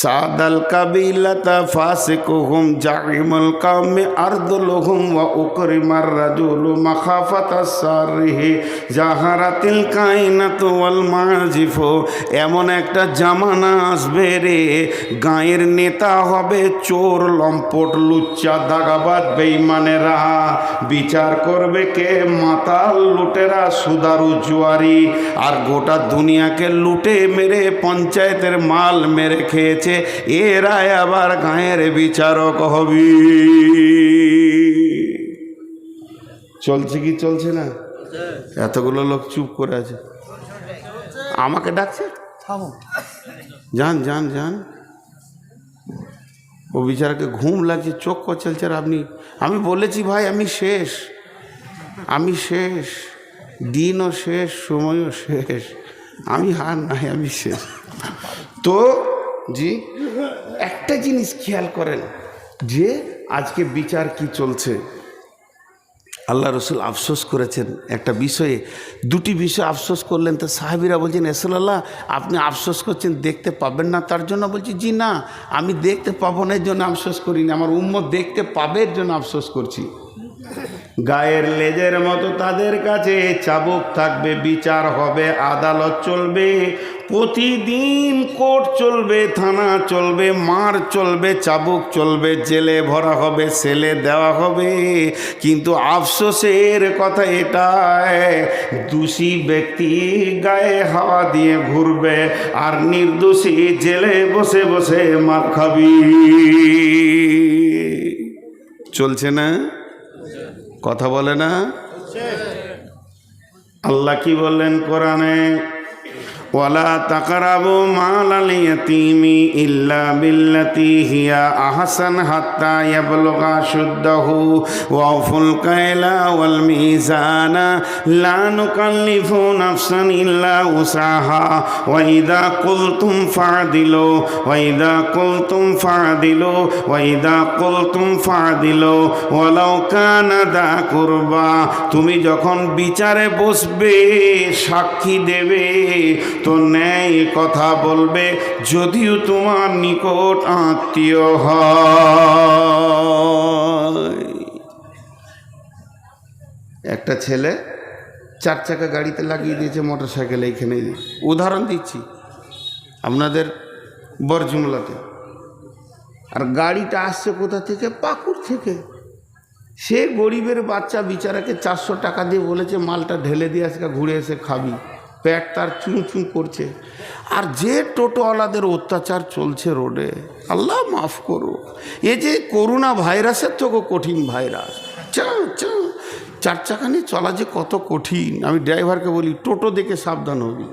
সাদাল কাবিলাতা ফাসিকুহুম জাইমুল কাউমি আরদুলুহুম ওয়া উকরিমার রাজুলু মাখাফাতা সারিহি জাহারাতিল কাইনাতু ওয়াল মাজিফু। এমন একটা জামানা আসবে রে, গায়ের নেতা হবে চোর, লম্পট, লুচ্চা দাগাবাদ বেঈমানেরা বিচার করবে কে? মাতাল লুটেরা, সুদারু, জুয়ারি। আর গোটা দুনিয়াকে লুটে মেরে পঞ্চায়েতের মাল মেরে খেয়েছে। এরাই আবার গায়ের বিচারক হবি। চলছে কি চলছে না? এতগুলো লোক চুপ করে আছে। আমাকে ডাকছে? যান যান যান। ও বিচারাকে ঘুম লাগছে চোখ কচলছে আর আপনি আমি বলেছি ভাই আমি শেষ। আমি শেষ। দিনও শেষ সময়ও শেষ। আমি হার নাই আমি শেষ। তো জি? একটা জিনিস খেয়াল করেন, যে আজকে বিচার কি চলছে? আল্লাহ রসুল আফসোস করেছেন একটা বিষয়ে। দুটি বিষয় আফসোস করলেন, তো সাহাবিরা বলছেন, এসলাল্লাহ, আপনি আফসোস করছেন, দেখতে পাবেন না, তার জন্য বলছি, জি না, আমি দেখতে পাবো না, এর জন্য আফসোস করিনি, আমার উম্মত দেখতে পাবে, এর জন্য আফসোস করছি। গায়ের লেজের মতো তাদের কাছে চাবুক থাকবে, বিচার হবে, আদালত চলবে প্রতিদিন কোর্ট চলবে, থানা চলবে, মার চলবে, চাবুক চলবে, জেলে ভরা হবে, সেলে দেওয়া হবে। কিন্তু আফসোসের কথা এটাই, দোষী ব্যক্তি গায়ে হাওয়া দিয়ে ঘুরবে আর নির্দোষী জেলে বসে বসে মার খাবি। চলছে না? কথা বলে না? আল্লাহ কি বললেন কোরআনে? ওয়ালা তাকারাবু মাল আলিয়াতিমি ইল্লা বিল্লাতি হিয়া আহসান হাত্তা ইয়াবলুগা শুদ্দাহু ওয়াফুল কায়লা ওয়াল মিজানা লা নুকাল্লিফু নাফসান ইল্লা উসাহা ওয়া ইদা কুলতুম ফাদিলু ওয়া ইদা কুলতুম ফাদিলু ওয়া ইদা কুলতুম ফাদিলু ওয়ালাউ কানা দা কুরবা তুমি যখন বিচারে বসবে সাক্ষী দেবে তো ন্যায় কথা বলবে যদিও তোমার নিকট আত্মীয় হয়। একটা ছেলে চার চাকা গাড়িতে লাগিয়ে দিয়েছে মোটর সাইকেল এইখানে উদাহরণ দিচ্ছি আপনাদের বরজুমলাতে। আর গাড়িটা আসছে কোথা থেকে? পাকুর থেকে। সে গরিবের বাচ্চা বিচারাকে চারশো টাকা দিয়ে বলেছে, মালটা ঢেলে দিয়ে আজকে ঘুরে এসে খাবি। পেট তার চুঁ চুঁ করছে। আর যে টোটোওয়ালাদের অত্যাচার চলছে রোডে, আল্লাহ মাফ করো এ যে করোনা ভাইরাসের থেকেও কঠিন ভাইরাস। চা চা। চার চাকা নিয়ে চলা যে কত কঠিন। আমি ড্রাইভারকে বলি, টোটো দেখে সাবধান হবি।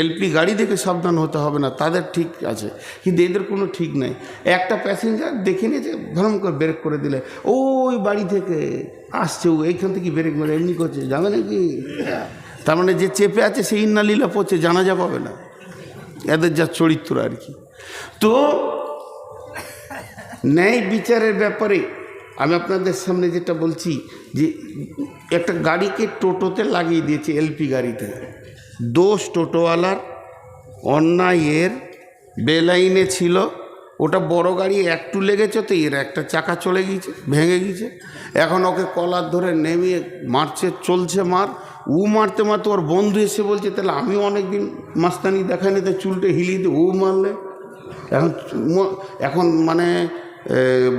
এলপি গাড়ি দেখে সাবধান হতে হবে না, তাদের ঠিক আছে। কিন্তু এদের কোনো ঠিক নেই। একটা প্যাসেঞ্জার দেখে নিয়েছে ভ্রম করে ব্রেক করে দিলে, ওই বাড়ি থেকে আসছে ও, এইখান থেকে ব্রেক মেরে এমনি করছে, যাবে নাকি? তার মানে যে চেপে আছে সেই ইন্নালীলা পড়ছে, জানাজা পাবে না। এদের যা চরিত্র আর কি। তো ন্যায় বিচারের ব্যাপারে আমি আপনাদের সামনে যেটা বলছি যে একটা গাড়িকে টোটোতে লাগিয়ে দিয়েছে এলপি গাড়িতে। দোষ টোটোওয়ালার অন্যায়ের বেলাইনে ছিল। ওটা বড় গাড়ি একটু লেগেছে তো, এর একটা চাকা চলে গিয়েছে, ভেঙে গিয়েছে। এখন ওকে কলার ধরে নেমে মারছে, চলছে মার। ও মারতে মারতে ওর বন্ধু এসে বলছে, তাহলে আমিও অনেকদিন মাস্তানি দেখাইনি, তো চুলটা হিলিয়ে দিয়ে ও মারলে? এখন এখন মানে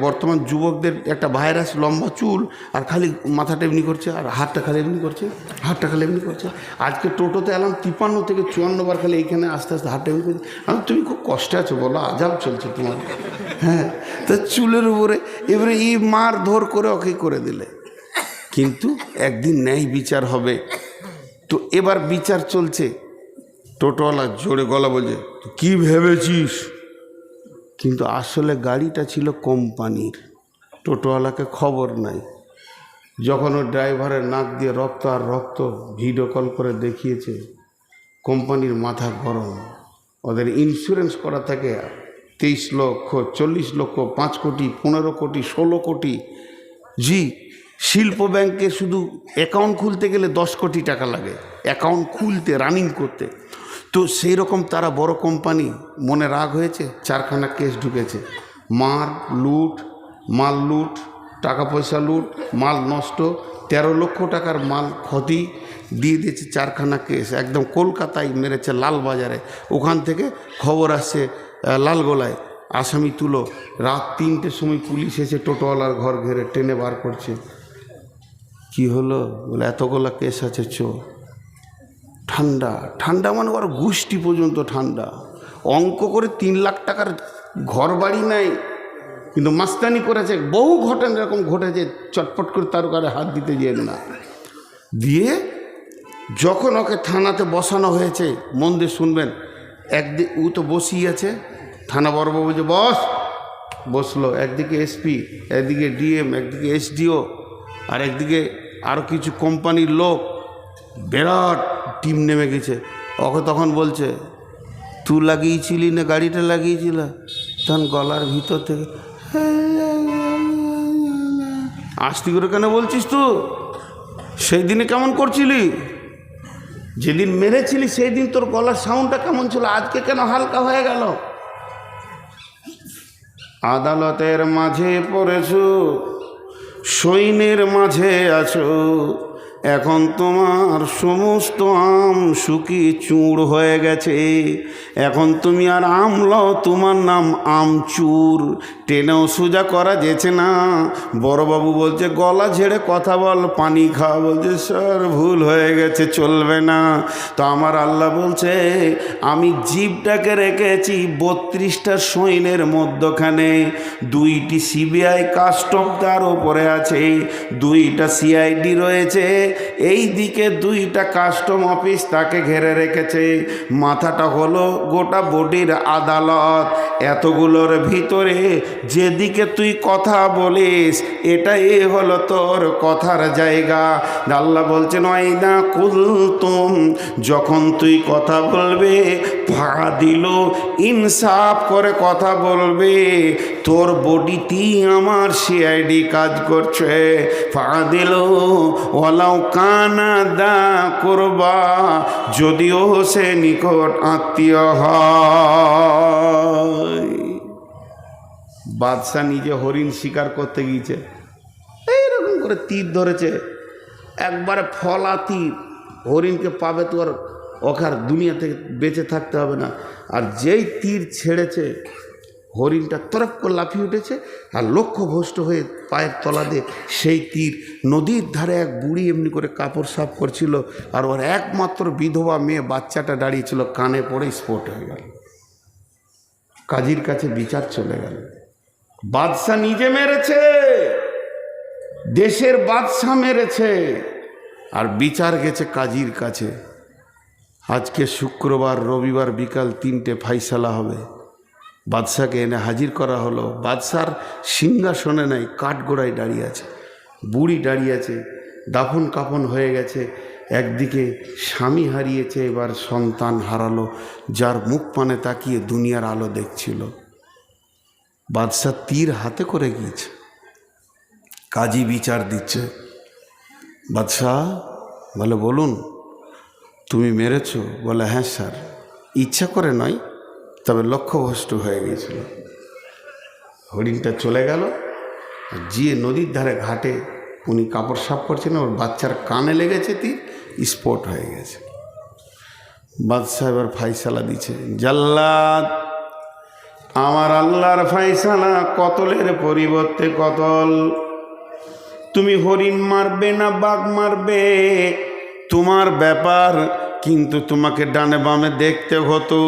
বর্তমান যুবকদের একটা ভাইরাস, লম্বা চুল, আর খালি মাথাটা এমনি করছে, আর হাতটা খালি এমনি করছে, হাতটা খালি এমনি করছে। আজকে টোটোতে এলাম তিপ্পান্ন থেকে চুয়ান্ন বার খালি এইখানে আস্তে আস্তে হাতটা এমনি করছে। আমি, তুমি খুব কষ্টে আছো, বলো, আজাব চলছে তোমার। হ্যাঁ তা চুলের উপরে, এবারে এই মার ধর করে ওকে করে দিলে। কিন্তু একদিন ন্যায় বিচার হবে। তো এবার বিচার চলছে। টোটোওয়ালা জোরে গলা বলছে, "তুই কি ভেবেছিস? কিন্তু আসলে গাড়িটা ছিল কোম্পানির। টোটোওয়ালাকে খবর নাই। যখন ওর ড্রাইভারের নাক দিয়ে রক্ত আর রক্ত ভিডিও কল করে দেখিয়েছে, কোম্পানির মাথা গরম। ওদের ইন্স্যুরেন্স করা থাকে তেইশ লক্ষ, চল্লিশ লক্ষ, পাঁচ কোটি, পনেরো কোটি, ষোলো কোটি, জি শিল্প ব্যাংকে শুধু অ্যাকাউন্ট খুলতে গেলে দশ কোটি টাকা লাগে। অ্যাকাউন্ট খুলতে রানিং করতে। তো সেই রকম তারা বড় কোম্পানি মনে রাগ হয়েছে? চারখানা কেস ঢুকেছে। মার, লুট, মাল লুট, টাকা পয়সা লুট, মাল নষ্ট, তেরো লক্ষ টাকার মাল ক্ষতি দিয়ে দিয়েছে চারখানা কেস একদম কলকাতায় মেরেছে লালবাজারে ওখান থেকে খবর আসছে লালগোলায়। আসামি তুলো। রাত তিনটের সময় পুলিশ এসে টোটোওয়ালার ঘর ঘেরে টেনে বার করছে। কি হলো? বলে, এতগুলো কেস আছে, চো। ঠান্ডা ঠান্ডা মানে ওর গোষ্ঠী পর্যন্ত ঠান্ডা। অঙ্ক করে তিন লাখ টাকার ঘর বাড়ি নাই কিন্তু মাস্তানি করেছে, বহু ঘটনা এরকম ঘটেছে, চটপট করে তার কারে হাত দিতে যেন না। দিয়ে যখন ওকে থানাতে বসানো হয়েছে, মন দিয়ে শুনবেন একদিক ও তো বসিয়ে আছে, থানা বড়বাবু যে, বস, বসল, একদিকে এসপি, একদিকে ডিএম, একদিকে এসডিও। আর একদিকে আরও কিছু কোম্পানির লোক বিরাট টিম নেমে গেছে। ওকে তখন বলছে, তুই লাগিয়েছিলি না গাড়িটা লাগিয়েছিল? তখন গলার ভিতর থেকে, আস্তি করে কেন বলছিস তু সেই দিনে কেমন করছিলি? যেদিন মেরেছিলি সেই দিন তোর গলার সাউন্ডটা কেমন ছিল? আজকে কেন হালকা হয়ে গেল? আদালতের মাঝে পড়েছো। সৈন্যের মাঝে আছো। এখন তোমার সমস্ত আম শুকি চুড় হয়ে গেছে। এখন তুমি আর আমলাও তোমার নাম আমচুর। টেনেও সোজা করা যেছে না। বড়বাবু বলছে, গলা ঝেড়ে কথা বল, পানি খা। বলছে, স্যার, ভুল হয়ে গেছে, চলবে না। তো আমার আল্লাহ বলছে, আমি জীবটাকে রেখেছি বত্রিশটা সৈন্যের মধ্যখানে। দুইটি সিবিআই কাস্টম তার ওপরে আছে, দুইটা সিআইডি রয়েছে এই দিকে দুইটা কাস্টম অফিস তাকে ঘেরে রেখেছে। মাথাটা হলো গোটা বডির আদালত। এতগুলোর ভিতরে যেদিকে তুই কথা বলিস, এটাই হলো তোর কথার জায়গা। আল্লাহ বলছেন না কুলতুম যখন তুই কথা বলবে ভাড়া দিল, ইনসাফ করে কথা বলবে। তোর বডিতেই আমার সিআইডি কাজ করছে। ফাড়া দিল ওলাও কানা দা করবা, যদিও সে নিকট আত্মীয় হয়। বাদশাহ নিজে হরিণ শিকার করতে গিয়েছে। এইরকম করে তীর ধরেছে। একবারে ফলা তীর, হরিণকে পাবে তো আর ওখার দুনিয়া থেকে বেঁচে থাকতে হবে না। আর যেই তীর ছেড়েছে হরিণটা তরফ করে লাফিয়ে উঠেছে আর লক্ষ্যভ্রষ্ট হয়ে পায়ের তলা দিয়ে সেই তীর নদীর ধারে এক বুড়ি এমনি করে কাপড় সাফ করছিল আর ওর একমাত্র বিধবা মেয়ে বাচ্চাটা দাঁড়িয়েছিল, কানে পড়ে স্পট হয়ে গেল। কাজীর কাছে বিচার চলে গেল। বাদশাহ নিজে মেরেছে, দেশের বাদশাহ মেরেছে আর বিচার গেছে কাজীর কাছে। আজকে শুক্রবার, রবিবার বিকাল তিনটে ফাইসালা হবে। বাদশাকে এনে হাজির করা হলো। বাদশার সিংহাসনে নাই, কাঠগোড়ায় দাঁড়িয়ে আছে। বুড়ি দাঁড়িয়ে আছে, দাফন কাফন হয়ে গেছে। একদিকে স্বামী হারিয়েছে, এবার সন্তান হারালো, যার মুখ পানে তাকিয়ে দুনিয়ার আলো দেখছিল। বাদশাহ তীর হাতে করে গিয়েছে। কাজী বিচার দিচ্ছে। বাদশাহ বলে, বলুন, তুমি মেরেছো? বলে হ্যাঁ স্যার, ইচ্ছা করে নয় তবে লক্ষ্যভ্রষ্ট হয়ে গিয়েছিল। হরিণটা চলে গেল, গিয়ে নদীর ধারে ঘাটে উনি কাপড় সাফ করছেন, ওর বাচ্চার কানে লেগেছে তীর, স্পট হয়ে গেছে। বাদশাহ এবার ফাইসালা দিচ্ছে জাল্লাদ, আমার আল্লাহর ফাইসালা কতলের পরিবর্তে কতল? তুমি হরিণ মারবে না বাঘ মারবে? তোমার ব্যাপার কিন্তু তোমাকে ডানে বামে দেখতে হতো।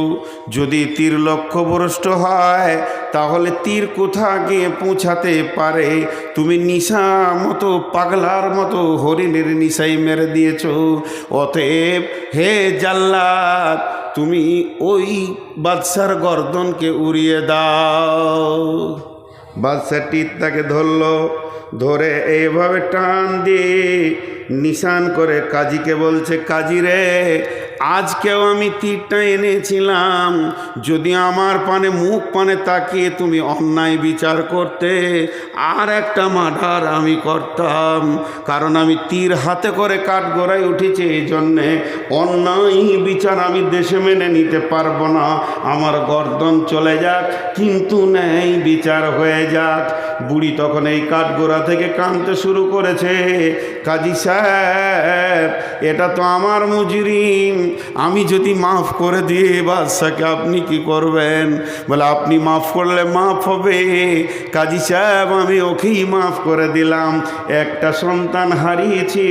যদি তীর লক্ষ্যভ্রষ্ট হয়, তাহলে তীর কোথা গিয়ে পৌঁছাতে পারে? তুমি নিশা মতো, পাগলার মতো হরিণের নিশাই মেরে দিয়েছ। অতএব হে জাল্লাদ, তুমি ওই বাদশার গর্দনকে উড়িয়ে দাও। বাদশাটি তাকে ধরলো, ধরে এইভাবে টান দিয়ে নিশান করে কাজীকে বলছে, কাজী রে, আজকেও আমি তীরটা এনেছিলাম। যদি আমার পানে মুখ পানে তাকিয়ে তুমি অন্যায় বিচার করতে, আর একটা মার্ডার আমি করতাম। কারণ আমি তীর হাতে করে কাঠ গড়াই উঠেছি, এই জন্যে অন্যায় বিচার আমি দেশে মেনে নিতে পারব না। আমার গর্দন চলে যাক, কিন্তু নেই বিচার হয়ে যাক। বুড়ি তখন এই কাঠগোড়া থেকে কাঁদতে শুরু করেছে। কাজী সাহেব, এটা তো আমার মুজরিম। আমি যদি মাফ করে দিয়ে বাদশাকে আপনি কি করবেন? বলে, আপনি মাফ করলে মাফ হবে। কাজী সাহেব, আমি ওকেই মাফ করে দিলাম। একটা সন্তান হারিয়েছি,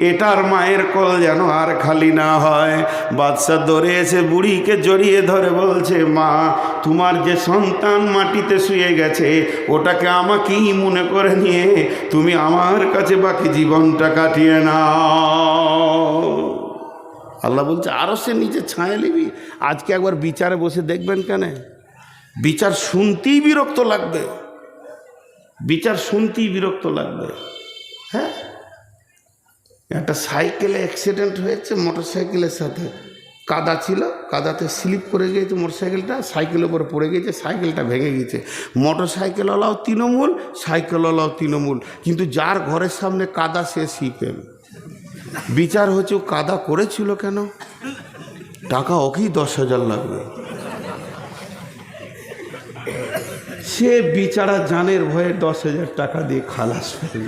এটার মায়ের কল যেন আর খালি না হয়। বাদশা দৌড়ে এসে বুড়িকে জড়িয়ে ধরে বলছে, মা, তোমার যে সন্তান মাটিতে শুয়ে গেছে, ওটাকে আমাকেই মনে করে নিয়ে তুমি আমার কাছে বাকি জীবনটা কাটিয়ে নাও। আল্লাহ বলছে আরও সে নিজে ছায়া নিবি। আজকে একবার বিচারে বসে দেখবেন কেন? বিচার শুনতেই বিরক্ত লাগবে। বিচার শুনতেই বিরক্ত লাগবে। হ্যাঁ? একটা সাইকেলে অ্যাক্সিডেন্ট হয়েছে মোটর সাইকেলের সাথে। কাদা ছিল, কাদাতে স্লিপ করে গিয়েছে মোটর সাইকেলটা সাইকেলের উপরে পড়ে গিয়েছে, সাইকেলটা ভেঙে গেছে মোটর সাইকেলওয়ালাও তৃণমূল সাইকেলওয়ালাও তৃণমূল, কিন্তু যার ঘরের সামনে কাদা, সে সিপেম বিচার হচ্ছে কাদা করেছিল কেন? টাকা ওকেই দশ হাজার লাগবে। সে বিচারা জানের ভয়ে দশ হাজার টাকা দিয়ে খালাস পেল।